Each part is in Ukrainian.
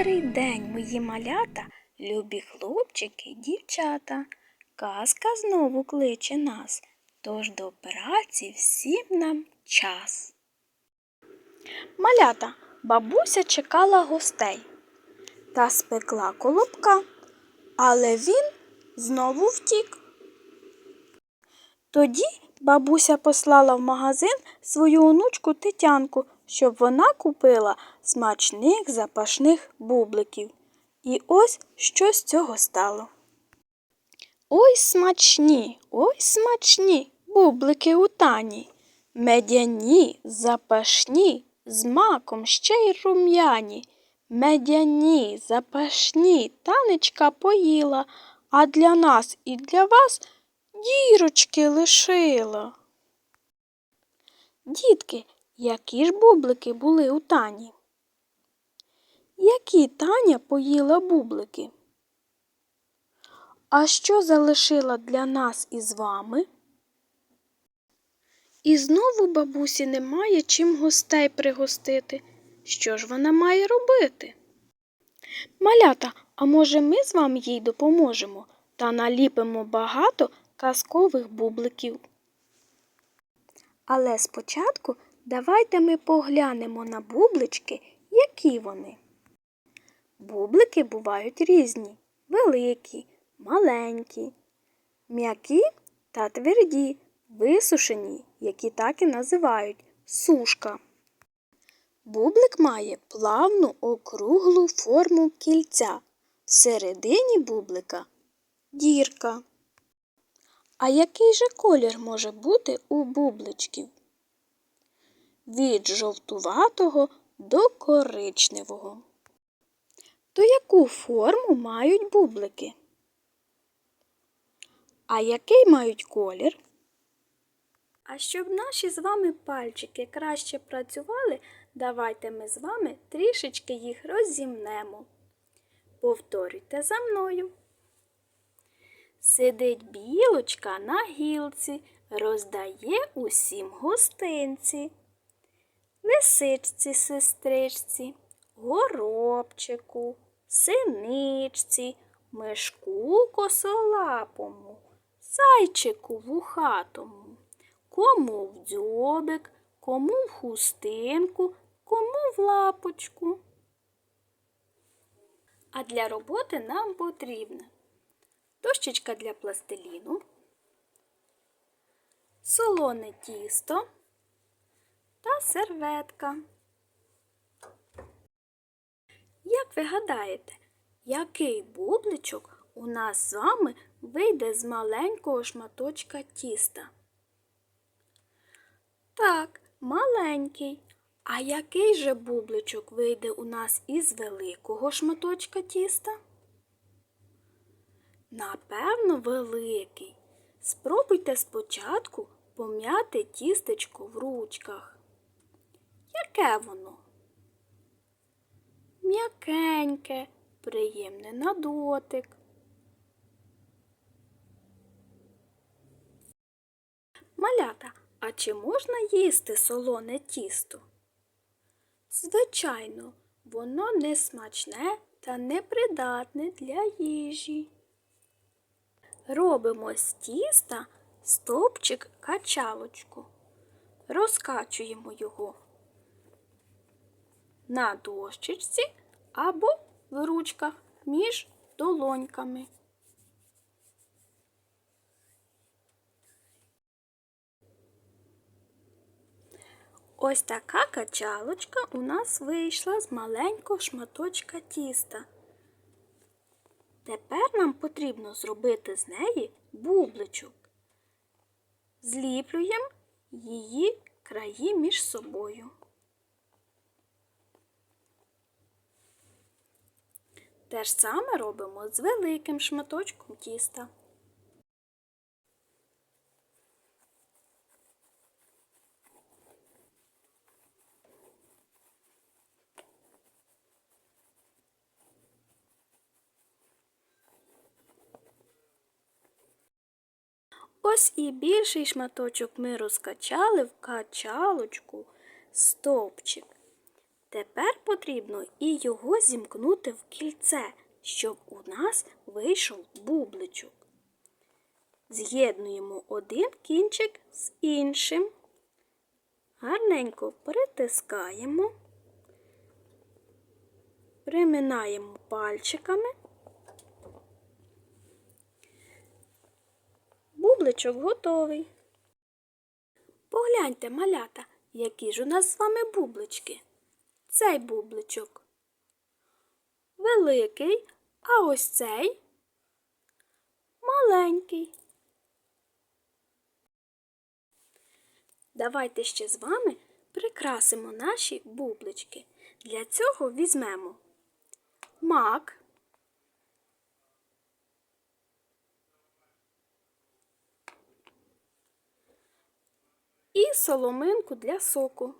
Добрий день, мої малята, любі хлопчики, дівчата. Казка знову кличе нас, тож до праці всім нам час. Малята, бабуся чекала гостей та спекла колобка, але він знову втік. Тоді бабуся послала в магазин свою онучку Тетянку, щоб вона купила смачних запашних бубликів. І ось що з цього стало. Ой смачні, ой смачні бублики у тані, медяні, запашні, з маком ще й рум'яні. Медяні, запашні, танечка поїла, а для нас і для вас дірочки лишила. Дітки, які ж бублики були у тані? Які Таня поїла бублики? А що залишила для нас із вами? І знову бабусі немає чим гостей пригостити. Що ж вона має робити? Малята, а може ми з вами їй допоможемо та наліпимо багато казкових бубликів? Але спочатку давайте ми поглянемо на бублички, які вони. Бублики бувають різні, великі, маленькі, м'які та тверді, висушені, які так і називають сушка. Бублик має плавну округлу форму кільця. Всередині бублика дірка. А який же колір може бути у бубличків? Від жовтуватого до коричневого. То яку форму мають бублики? А який мають колір? А щоб наші з вами пальчики краще працювали, давайте ми з вами трішечки їх розімнемо. Повторюйте за мною. Сидить білочка на гілці, роздає усім гостинці. Лисичці, сестричці, горобчику, синичці, мишку косолапому, зайчику вухатому, кому в дзьобик, кому в хустинку, кому в лапочку. А для роботи нам потрібна дощечка для пластиліну, солоне тісто та серветка. Як ви гадаєте, який бубличок у нас з вами вийде з маленького шматочка тіста? Так, маленький. А який же бубличок вийде у нас із великого шматочка тіста? Напевно, великий. Спробуйте спочатку пом'яти тістечко в ручках. Яке воно? М'якеньке, приємне на дотик. Малята, а чи можна їсти солоне тісто? Звичайно, воно не смачне та непридатне для їжі. Робимо з тіста стовпчик качалочку. Розкачуємо його на дощечці або в ручках між долоньками. Ось така качалочка у нас вийшла з маленького шматочка тіста. Тепер нам потрібно зробити з неї бубличок. Зліплюємо її краї між собою. Те ж саме робимо з великим шматочком тіста. Ось і більший шматочок ми розкачали в качалочку стовпчик. Тепер потрібно і його зімкнути в кільце, щоб у нас вийшов бубличок. З'єднуємо один кінчик з іншим. Гарненько притискаємо, приминаємо пальчиками. Бубличок готовий. Погляньте, малята, які ж у нас з вами бублички. Цей бубличок великий, а ось цей маленький. Давайте ще з вами прикрасимо наші бублички. Для цього візьмемо мак, і соломинку для соку.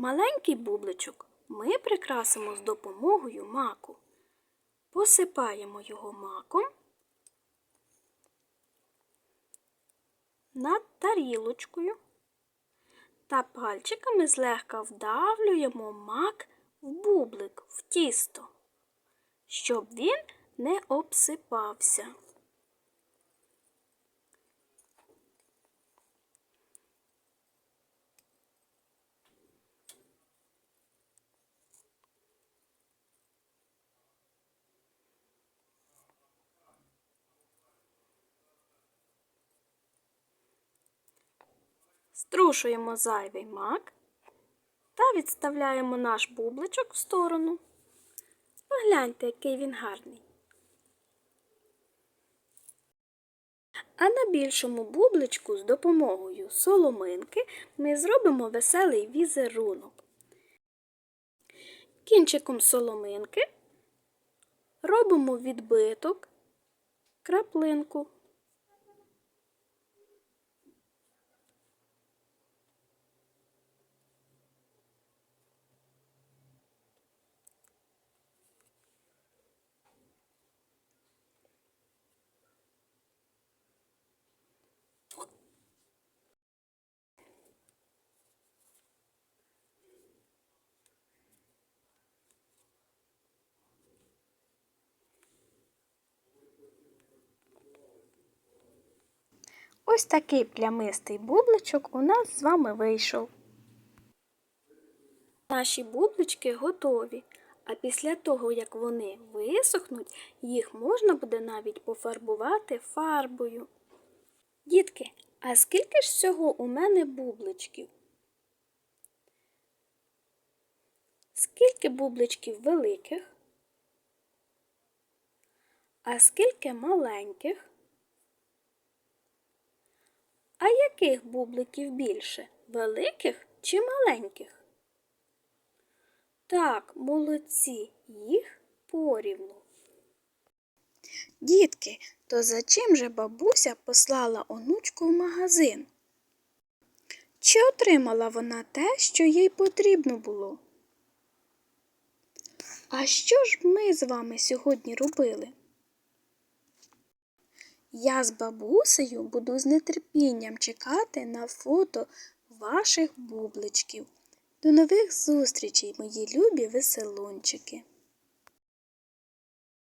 Маленький бубличок ми прикрасимо з допомогою маку. Посипаємо його маком над тарілочкою та пальчиками злегка вдавлюємо мак в бублик, в тісто, щоб він не обсипався. Струшуємо зайвий мак та відставляємо наш бубличок в сторону. Погляньте, який він гарний. А на більшому бубличку з допомогою соломинки ми зробимо веселий візерунок. Кінчиком соломинки робимо відбиток, краплинку. Ось такий плямистий бубличок у нас з вами вийшов. Наші бублички готові, а після того, як вони висохнуть, їх можна буде навіть пофарбувати фарбою. Дітки, а скільки ж всього у мене бубличків? Скільки бубличків великих? А скільки маленьких? А яких бубликів більше? Великих чи маленьких? Так, молодці, їх порівну. Дітки, то за чим же бабуся послала онучку в магазин? Чи отримала вона те, що їй потрібно було? А що ж ми з вами сьогодні робили? Я з бабусею буду з нетерпінням чекати на фото ваших бубличків. До нових зустрічей, мої любі веселунчики!